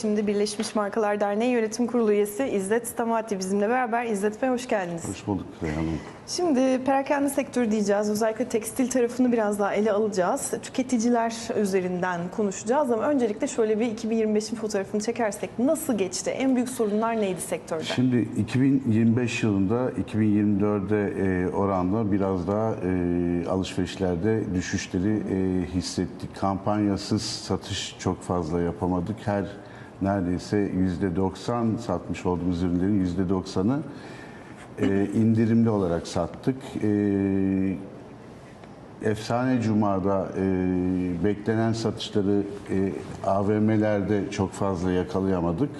Şimdi Birleşmiş Markalar Derneği Yönetim Kurulu üyesi İzzet Stamati bizimle beraber. İzzet Bey hoş geldiniz. Hoş bulduk Reyhan. Şimdi perakende sektörü diyeceğiz. Özellikle tekstil tarafını biraz daha ele alacağız. Tüketiciler üzerinden konuşacağız ama öncelikle şöyle bir 2025'in fotoğrafını çekersek nasıl geçti? En büyük sorunlar neydi sektörde? Şimdi 2025 yılında 2024'de e, oranla biraz daha e, alışverişlerde düşüşleri e, hissettik. Kampanyasız satış çok fazla yapamadık. Her neredeyse %90 satmış olduğumuz ürünlerin %90'ı e, indirimli olarak sattık. E, Efsane Cuma'da e, beklenen satışları e, AVM'lerde çok fazla yakalayamadık.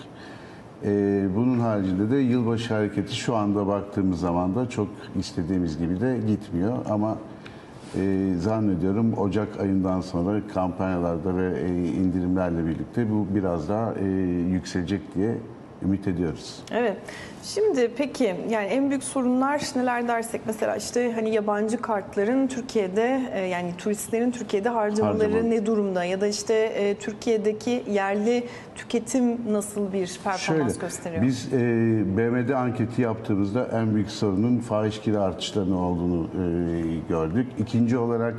E, bunun haricinde de yılbaşı hareketi şu anda baktığımız zaman da çok istediğimiz gibi de gitmiyor. Ama e, zannediyorum Ocak ayından sonra kampanyalarda ve e, indirimlerle birlikte bu biraz daha e, yükselecek diye ümit ediyoruz. Evet. Şimdi peki yani en büyük sorunlar neler dersek mesela işte hani yabancı kartların Türkiye'de e, yani turistlerin Türkiye'de harcamaları Harcama. ne durumda ya da işte e, Türkiye'deki yerli tüketim nasıl bir performans Şöyle, gösteriyor? biz e, BM'de anketi yaptığımızda en büyük sorunun fahiş kira artışlarının olduğunu e, gördük. İkinci olarak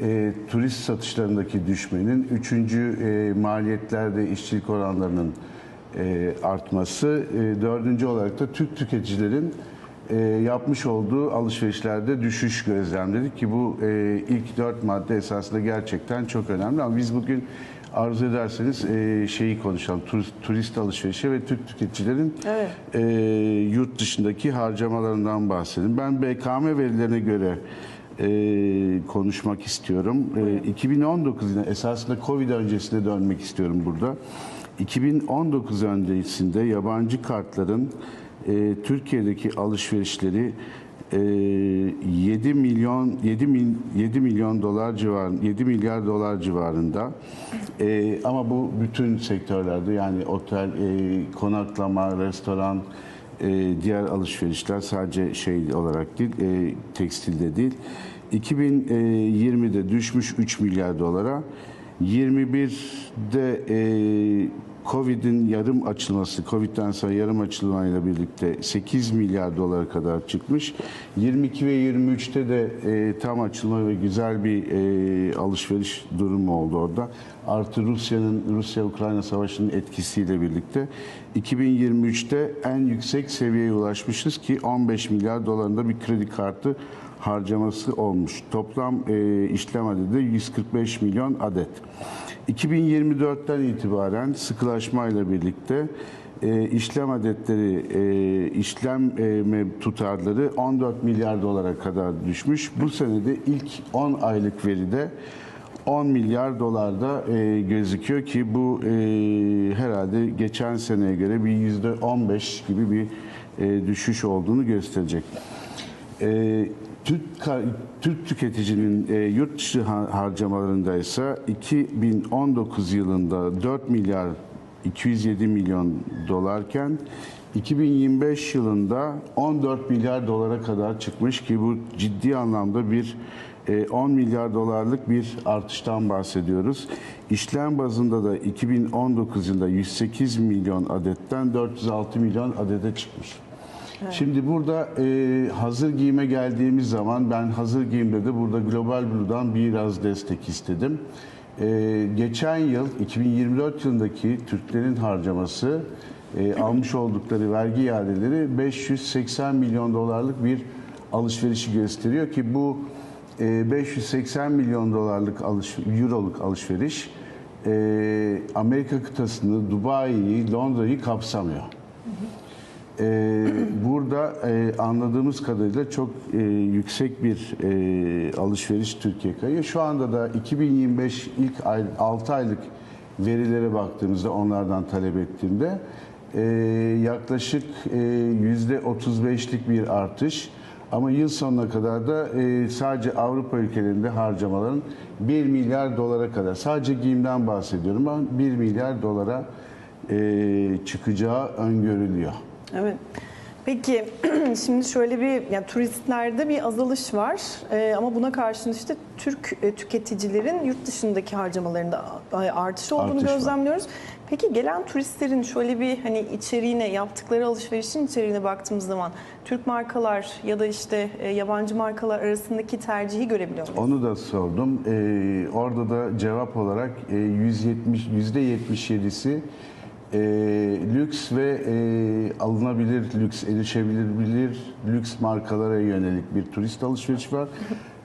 e, turist satışlarındaki düşmenin, üçüncü e, maliyetlerde işçilik oranlarının artması, e, dördüncü olarak da Türk tüketicilerin e, yapmış olduğu alışverişlerde düşüş gözlemledik ki bu e, ilk dört madde esasında gerçekten çok önemli ama biz bugün arzu ederseniz e, şeyi konuşalım turist, turist alışverişi ve Türk tüketicilerin Evet. e, yurt dışındaki harcamalarından bahsedeyim. Ben BKM verilerine göre e, konuşmak istiyorum. E, 2019 yine esasında Covid öncesine dönmek istiyorum burada. 2019 öncesinde yabancı kartların e, Türkiye'deki alışverişleri e, 7 milyon 7 mil, 7 milyon dolar civarında 7 milyar dolar civarında. E, ama bu bütün sektörlerde yani otel, e, konaklama, restoran, e, diğer alışverişler sadece şey olarak değil, e, tekstilde değil. 2020'de düşmüş 3 milyar dolara. 21'de e, Covid'in yarım açılması, Covid'den sonra yarım açılmayla birlikte 8 milyar dolara kadar çıkmış. 22 ve 23'te de e, tam açılma ve güzel bir e, alışveriş durumu oldu orada. Artı Rusya'nın Rusya-Ukrayna savaşının etkisiyle birlikte 2023'te en yüksek seviyeye ulaşmışız ki 15 milyar dolarında bir kredi kartı harcaması olmuş. Toplam e, işlem adedi 145 milyon adet. 2024'ten itibaren sıkılaşmayla birlikte e, işlem adetleri, e, işlem e, tutarları 14 milyar dolara kadar düşmüş. Bu senede ilk 10 aylık veride 10 milyar dolarda e, gözüküyor ki bu e, herhalde geçen seneye göre bir yüzde 15 gibi bir e, düşüş olduğunu gösterecek. E, Türk, Türk tüketicinin e, yurt dışı ha- harcamalarında ise 2019 yılında 4 milyar 207 milyon dolarken 2025 yılında 14 milyar dolara kadar çıkmış ki bu ciddi anlamda bir e, 10 milyar dolarlık bir artıştan bahsediyoruz. İşlem bazında da 2019 yılında 108 milyon adetten 406 milyon adede çıkmış. Şimdi burada e, hazır giyime geldiğimiz zaman ben hazır giyimde de burada Global Blue'dan biraz destek istedim. E, geçen yıl 2024 yılındaki Türklerin harcaması e, almış oldukları vergi iadeleri 580 milyon dolarlık bir alışverişi gösteriyor ki bu e, 580 milyon dolarlık alış, euroluk alışveriş e, Amerika kıtasını, Dubai'yi, Londra'yı kapsamıyor. Ee, burada e, anladığımız kadarıyla çok e, yüksek bir e, alışveriş Türkiye kayıyor. Şu anda da 2025 ilk ay, 6 aylık verilere baktığımızda onlardan talep ettiğimde e, yaklaşık e, %35'lik bir artış. Ama yıl sonuna kadar da e, sadece Avrupa ülkelerinde harcamaların 1 milyar dolara kadar, sadece giyimden bahsediyorum ama 1 milyar dolara e, çıkacağı öngörülüyor. Evet. Peki şimdi şöyle bir yani turistlerde bir azalış var Ee, ama buna karşın işte Türk e, tüketicilerin yurt dışındaki harcamalarında artış olduğunu Artış var. gözlemliyoruz. Peki gelen turistlerin şöyle bir hani içeriğine yaptıkları alışverişin içeriğine baktığımız zaman Türk markalar ya da işte e, yabancı markalar arasındaki tercihi görebiliyor muyuz? Onu da sordum. Ee, orada da cevap olarak e, 170 %77'si e, lüks ve e, alınabilir lüks, erişebilir lüks markalara yönelik bir turist alışveriş var.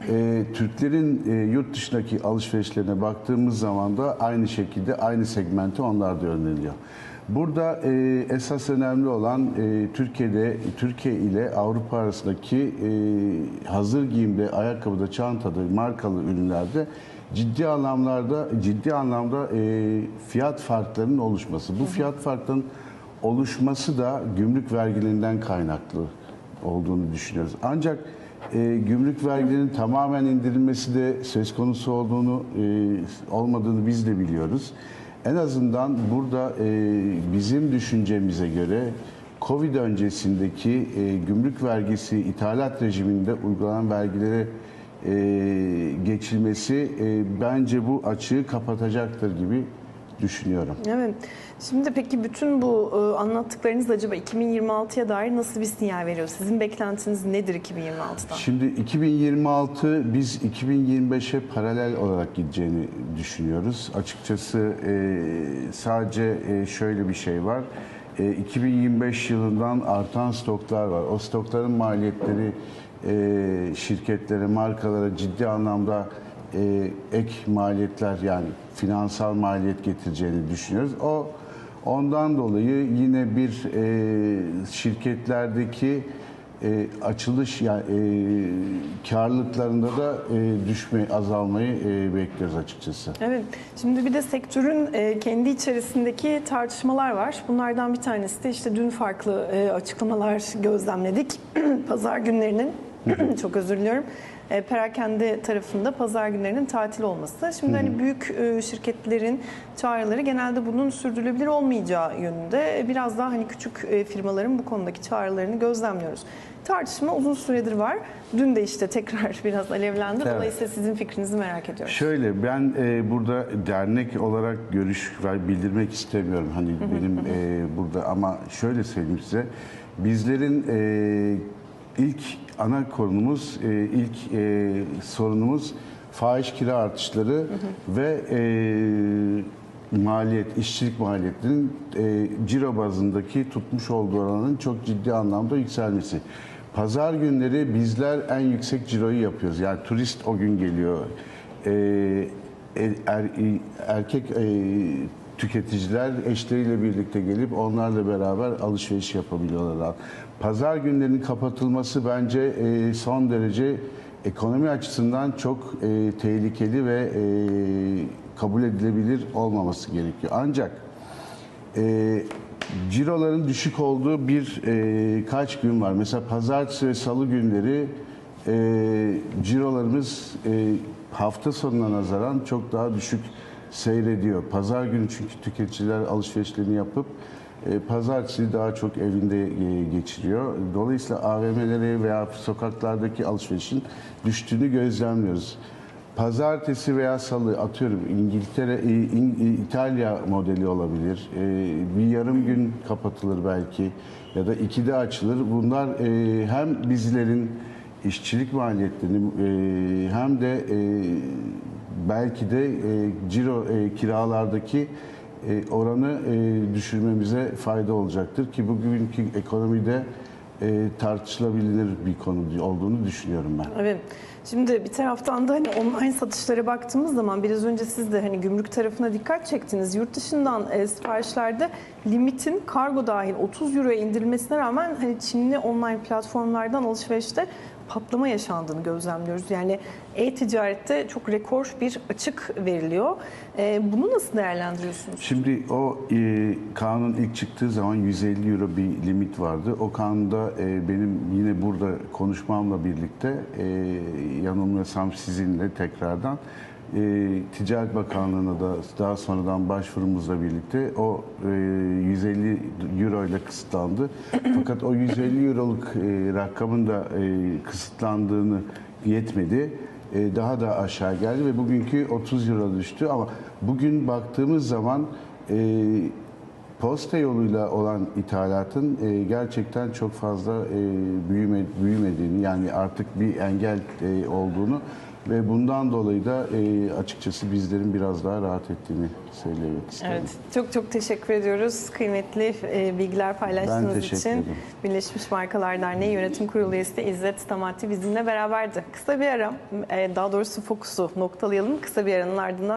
E, Türklerin e, yurt dışındaki alışverişlerine baktığımız zaman da aynı şekilde aynı segmente onlar da yöneliyor. Burada e, esas önemli olan e, Türkiye'de Türkiye ile Avrupa arasındaki e, hazır giyimde, ayakkabıda, çantada, markalı ürünlerde ciddi anlamlarda ciddi anlamda e, fiyat farklarının oluşması. Bu fiyat farklarının oluşması da gümrük vergilerinden kaynaklı olduğunu düşünüyoruz. Ancak e, gümrük vergilerinin tamamen indirilmesi de söz konusu olduğunu e, olmadığını biz de biliyoruz. En azından burada e, bizim düşüncemize göre Covid öncesindeki e, gümrük vergisi ithalat rejiminde uygulanan vergilere e, geçilmesi e, bence bu açığı kapatacaktır gibi düşünüyorum. Evet. Şimdi peki bütün bu e, anlattıklarınız acaba 2026'ya dair nasıl bir sinyal veriyor? Sizin beklentiniz nedir 2026'dan? Şimdi 2026 biz 2025'e paralel olarak gideceğini düşünüyoruz. Açıkçası e, sadece e, şöyle bir şey var. E, 2025 yılından artan stoklar var. O stokların maliyetleri e, şirketlere, markalara ciddi anlamda e, ek maliyetler yani finansal maliyet getireceğini düşünüyoruz. O ondan dolayı yine bir e, şirketlerdeki e, açılış yani e, karlılıklarında da e, düşme azalmayı e, bekliyoruz açıkçası. Evet. Şimdi bir de sektörün e, kendi içerisindeki tartışmalar var. Bunlardan bir tanesi de işte dün farklı e, açıklamalar gözlemledik. Pazar günlerinin çok özür diliyorum. E, perakende tarafında pazar günlerinin tatil olması. Şimdi hani büyük e, şirketlerin çağrıları genelde bunun sürdürülebilir olmayacağı yönünde. Biraz daha hani küçük e, firmaların bu konudaki çağrılarını gözlemliyoruz. Tartışma uzun süredir var. Dün de işte tekrar biraz alevlendi. Evet. Dolayısıyla sizin fikrinizi merak ediyorum. Şöyle ben e, burada dernek olarak görüş ve bildirmek istemiyorum hani benim e, burada ama şöyle söyleyeyim size bizlerin e, ilk ana konumuz e, ilk e, sorunumuz fahiş kira artışları ve e, maliyet, işçilik maliyetinin e, ciro bazındaki tutmuş olduğu oranın çok ciddi anlamda yükselmesi. Pazar günleri bizler en yüksek ciroyu yapıyoruz. Yani turist o gün geliyor. E, er- er- erkek e, tüketiciler eşleriyle birlikte gelip onlarla beraber alışveriş yapabiliyorlar. Pazar günlerinin kapatılması bence e, son derece ekonomi açısından çok e, tehlikeli ve e, kabul edilebilir olmaması gerekiyor. Ancak e, ciroların düşük olduğu bir e, kaç gün var. Mesela pazartesi ve salı günleri e, cirolarımız e, hafta sonuna nazaran çok daha düşük seyrediyor. Pazar günü çünkü tüketiciler alışverişlerini yapıp e, pazartesi daha çok evinde e, geçiriyor. Dolayısıyla AVM'lere veya sokaklardaki alışverişin düştüğünü gözlemliyoruz. Pazartesi veya salı atıyorum İngiltere, e, İng- İtalya modeli olabilir. E, Bir yarım gün kapatılır belki ya da ikide açılır. Bunlar e, hem bizlerin işçilik maliyetlerini e, hem de e, belki de e, ciro e, kiralardaki e, oranı e, düşürmemize fayda olacaktır ki bugünkü ekonomide e, tartışılabilir bir konu olduğunu düşünüyorum ben. Evet. Şimdi bir taraftan da hani online satışlara baktığımız zaman biraz önce siz de hani gümrük tarafına dikkat çektiniz. Yurt dışından e, siparişlerde limitin kargo dahil 30 euroya indirilmesine rağmen hani Çinli online platformlardan alışverişte patlama yaşandığını gözlemliyoruz. Yani e-ticarette çok rekor bir açık veriliyor. E, bunu nasıl değerlendiriyorsunuz? Şimdi o e, kanun ilk çıktığı zaman 150 euro bir limit vardı. O kanunda e, benim yine burada konuşmamla birlikte e, yanılmıyorsam sizinle tekrardan e, Ticaret Bakanlığı'na da daha sonradan başvurumuzla birlikte o e, 150 euro ile kısıtlandı. Fakat o 150 euroluk e, rakamın da e, kısıtlandığını yetmedi. E, daha da aşağı geldi ve bugünkü 30 euro düştü ama bugün baktığımız zaman e, posta yoluyla olan ithalatın e, gerçekten çok fazla e, büyüme, büyümediğini yani artık bir engel e, olduğunu ve bundan dolayı da e, açıkçası bizlerin biraz daha rahat ettiğini söylemek isterim. Evet, çok çok teşekkür ediyoruz kıymetli e, bilgiler paylaştığınız için. ederim. Birleşmiş Markalar Derneği Yönetim Kurulu üyesi İzzet Tamati bizimle beraberdi. Kısa bir ara, e, daha doğrusu fokusu noktalayalım. Kısa bir aranın ardından